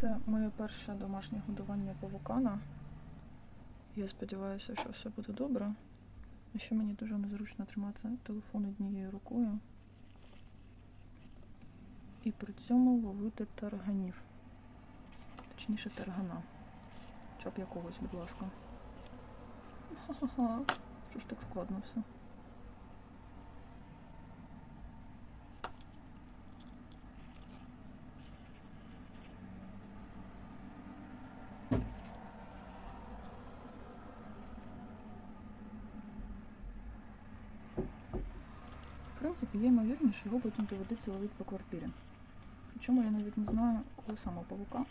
Це моє перше домашнє годування павукана. Я сподіваюся, що все буде добре. А ще мені дуже незручно тримати телефон однією рукою. І при цьому ловити тарганів. Точніше, таргана. Щоб якогось, будь ласка. Ха-ха-ха. Що ж так складно все? Принципі, є ймовірність, що його потім доведеться ловити по квартирі. Причому я навіть не знаю, коли саме павука.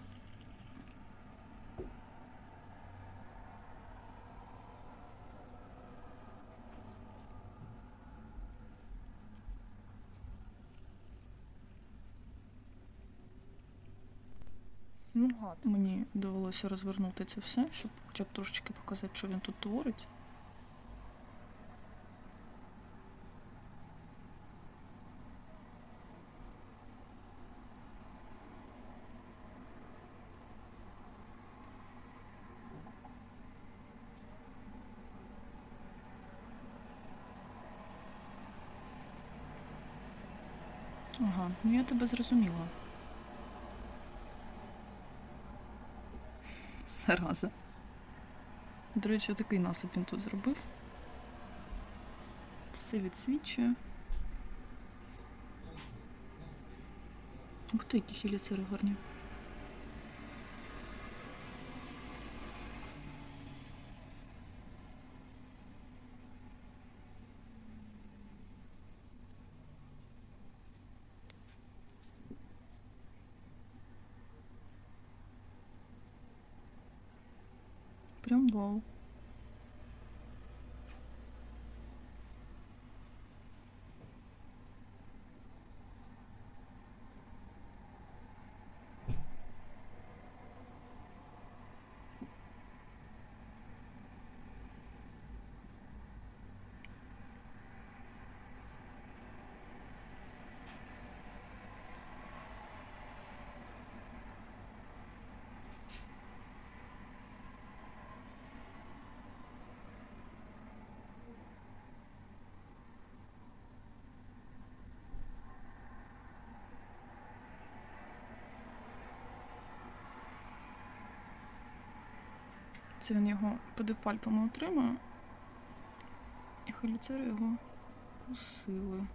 Ну, гад. Мені довелося розвернути це все, щоб хоча б трошечки показати, що він тут творить. Ага, ну я тебе зрозуміла. Зараза. До речі, такий насип він тут зробив. Все відсвічує. Ух ти, які хіліцери гарні. Прям вау. Це він його подипальпами отримує. і халюцери його усили.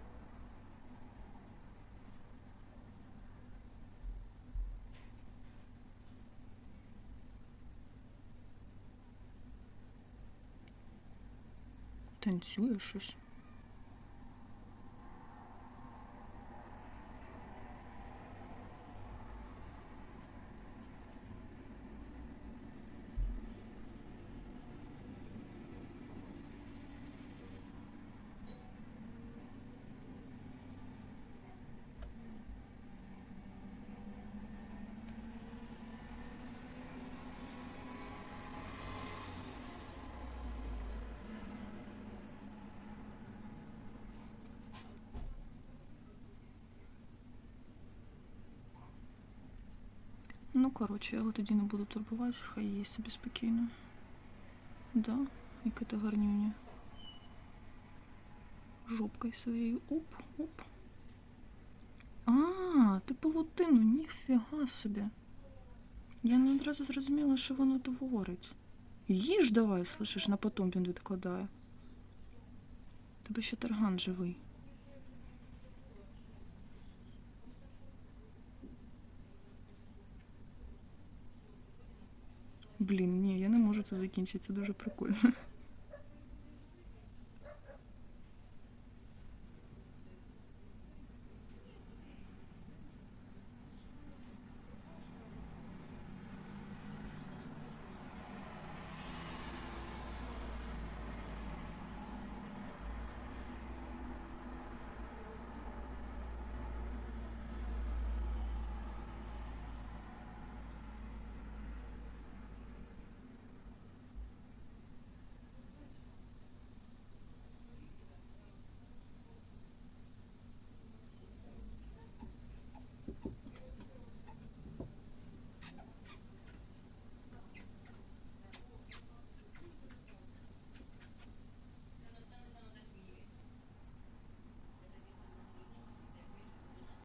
Танцює щось. Ну, коротше, я його тоді не буду турбувати, хай їсть собі спокійно. Да, яке ти гарнюня. Жопкою своєю. Оп, оп. А, ти павутину, ніфіга собі. Я не одразу зрозуміла, що воно творить. Їж давай, слышиш, на потом він відкладає. Тебе ще тарган живий. Блін, ні, я не можу це закінчити, це дуже прикольно.